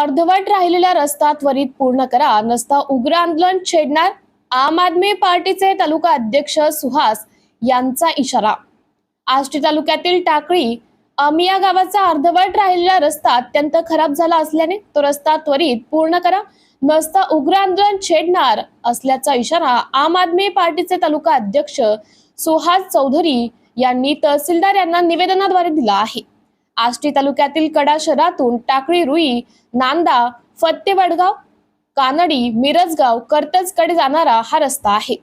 अर्धवट राहिलेला रस्ता त्वरित पूर्ण करा. नसता उग्र आंदोलन छेडणार आम आदमी पार्टीचे तालुका अध्यक्ष सुहास यांचा इशारा. आष्टी तालुक्यातील टाकळी अमिया गावाचा अर्धवट राहिलेला रस्ता अत्यंत खराब झाला असल्याने तो रस्ता त्वरित पूर्ण करा. नसता उग्र आंदोलन छेडणार असल्याचा इशारा आम आदमी पार्टीचे तालुका अध्यक्ष सुहास चौधरी यांनी तहसीलदार यांना निवेदनाद्वारे दिला आहे. आष्टी तालुक्यातील कडा शहरातून टाकळी रुई नांदा फत्तेवडगाव कानडी मिरजगाव कर्तजकडे जाणारा हा रस्ता आहे.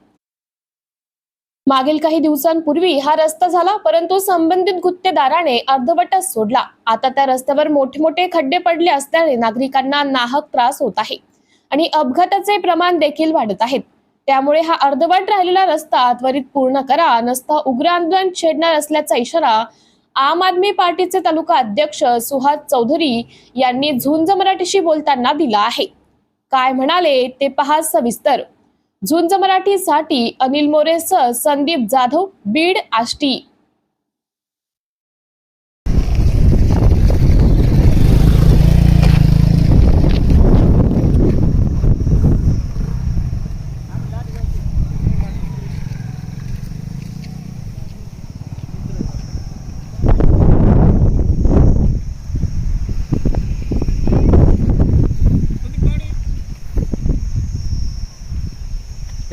मागील काही दिवसांपूर्वी हा रस्ता झाला परंतु संबंधित गुत्तेदाराने अर्धवटच सोडला. आता त्या रस्त्यावर मोठे मोठे खड्डे पडले असल्याने नागरिकांना नाहक त्रास होत आहे आणि अपघाताचे प्रमाण देखील वाढत आहेत त्यामुळे हा अर्धवट राहिलेला रस्ता त्वरित पूर्ण करा नसता उग्र आंदोलन छेडणार असल्याचा इशारा आम आदमी पार्टीचे तालुका अध्यक्ष सुहास चौधरी यांनी झुंज मराठीशी बोलताना दिला आहे. काय म्हणाले ते पहा सविस्तर. झुंज मराठीसाठी अनिल मोरेसह संदीप जाधव बीड आष्टी.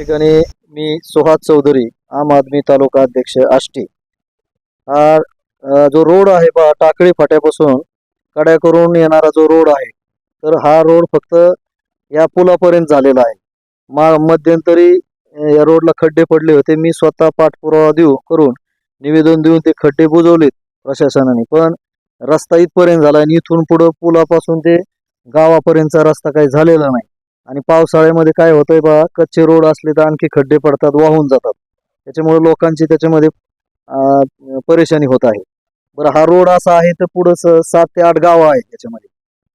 ठिकाणी मी सुहास चौधरी आम आदमी तालुका अध्यक्ष आष्टी. हा जो रोड आहे बा टाकळी फाट्यापासून कड्या करून येणारा जो रोड आहे तर हा रोड फक्त या पुलापर्यंत झालेला आहे. मा मध्यंतरी या रोडला खड्डे पडले होते. मी स्वतः पाठपुरावा देऊ करून निवेदन देऊन ते खड्डे बुजवलेत प्रशासनाने. पण रस्ता इथपर्यंत झाला आणि इथून पुढं पुलापासून ते गावापर्यंतचा रस्ता काही झालेला नाही. आणि पावसाळ्यामध्ये काय होतंय बा कच्चे रोड असले तर आणखी खड्डे पडतात वाहून जातात. त्याच्यामुळे लोकांची त्याच्यामध्ये परेशानी होत आहे. बरं हा रोड असा आहे तर पुढं सात ते आठ गावं आहेत त्याच्यामध्ये.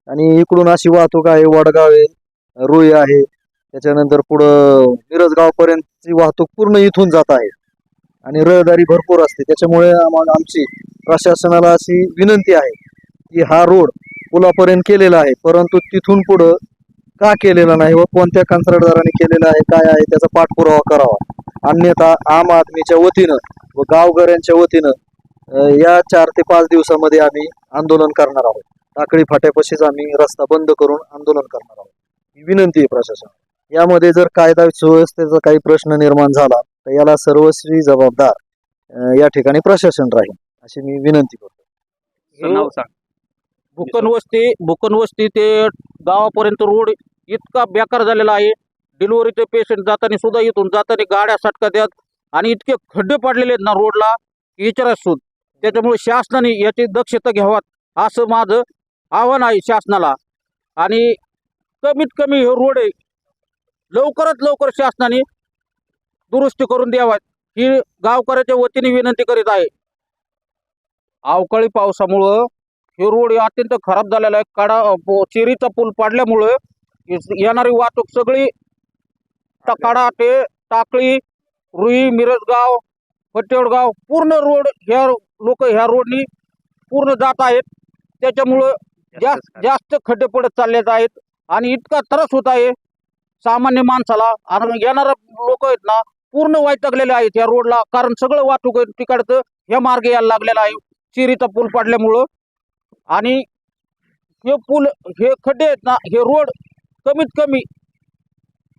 आणि इकडून अशी वाहतूक आहे वडगाव आहे रुई आहे. त्याच्यानंतर पुढं मिरजगावपर्यंतची वाहतूक पूर्ण इथून जात आहे. आणि रहदारी भरपूर असते. त्याच्यामुळे आम्हाला आमची प्रशासनाला अशी विनंती आहे की हा रोड पुलापर्यंत केलेला आहे. परंतु तिथून पुढं का केलेला नाही व कोणत्या कंत्राटदाराने केलेला आहे काय आहे त्याचा पाठपुरावा करावा. अन्यथा आम आदमीच्या वतीनं व गावकऱ्यांच्या वतीनं या चार ते पाच दिवसामध्ये आम्ही आंदोलन करणार आहोत. टाकळी फाट्यापाशीच आम्ही रस्ता बंद करून आंदोलन करणार आहोत. ही विनंती आहे प्रशासन यामध्ये जर कायदा सुव्यवस्थेचा काही प्रश्न निर्माण झाला तर याला सर्वस्वी जबाबदार या ठिकाणी प्रशासन राहील अशी मी विनंती करतो. नाव सांग वस्ती वस्ती ते गावापर्यंत रोड इतका बेकार झालेला आहे. डिलिव्हरीचे पेशंट जाताना सुद्धा इथून जाताना गाड्या सटका द्यात आणि इतके खड्डे पडलेले आहेत ना रोडला की विचारायच त्याच्यामुळे शासनाने याची दक्षता घ्यावात असं माझं आव्हान आहे शासनाला. आणि कमीत कमी हे रोड आहे लवकरात लवकर शासनाने दुरुस्ती करून द्यावात ही गावकऱ्याच्या वतीने विनंती करीत आहे. अवकाळी पावसामुळं हे रोड अत्यंत खराब झालेला आहे. कडा चिरीचा पूल पाडल्यामुळं येणारी वाहतूक सगळी टा- कडा ते टाकळी रुई मिरजगाव फटेवडगाव पूर्ण रोड ह्या लोक ह्या रोडनी पूर्ण जात आहेत. त्याच्यामुळं जास्त जास्त खड्डे पडत चालले आहेत आणि इतका त्रास होत आहे सामान्य माणसाला. आणि येणारा लोक आहेत ना पूर्ण वैतागलेले आहेत या रोडला. कारण सगळं वाहतूक आहे तिकडचं. ह्या मार्गे यायला लागलेला आहे. चिरीचा पूल पाडल्यामुळं आणि हे पूल हे खड्डे आहेत ना हे रोड कमीत कमी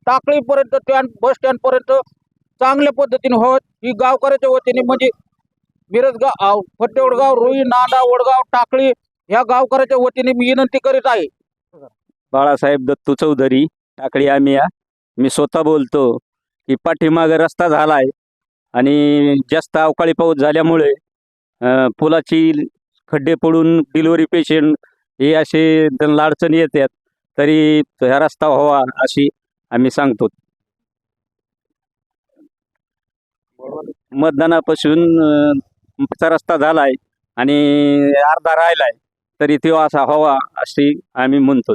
टाकळीपर्यंत स्टँड बस स्टँडपर्यंत चांगल्या पद्धतीने व्हावं ही गावकऱ्याच्या वतीने म्हणजे मिरजगाव फट्टेवडगाव रोई नांदा वडगाव टाकळी ह्या गावकऱ्याच्या वतीने मी विनंती करीत आहे. बाळासाहेब दत्तू चौधरी टाकळी आमिया मी स्वतः बोलतो की पाठीमागे रस्ता झाला आहे आणि जास्त अवकाळी पाऊस झाल्यामुळे पुलाची खड्डे पडून डिलिव्हरी पेशंट हे असे त्यांना अडचणी येतात तरी ह्या रस्ता व्हावा अशी आम्ही सांगतो. मतदानापासून चा रस्ता झाला आहे आणि अर्धा राहिला आहे तरी तो असा व्हावा अशी आम्ही म्हणतो.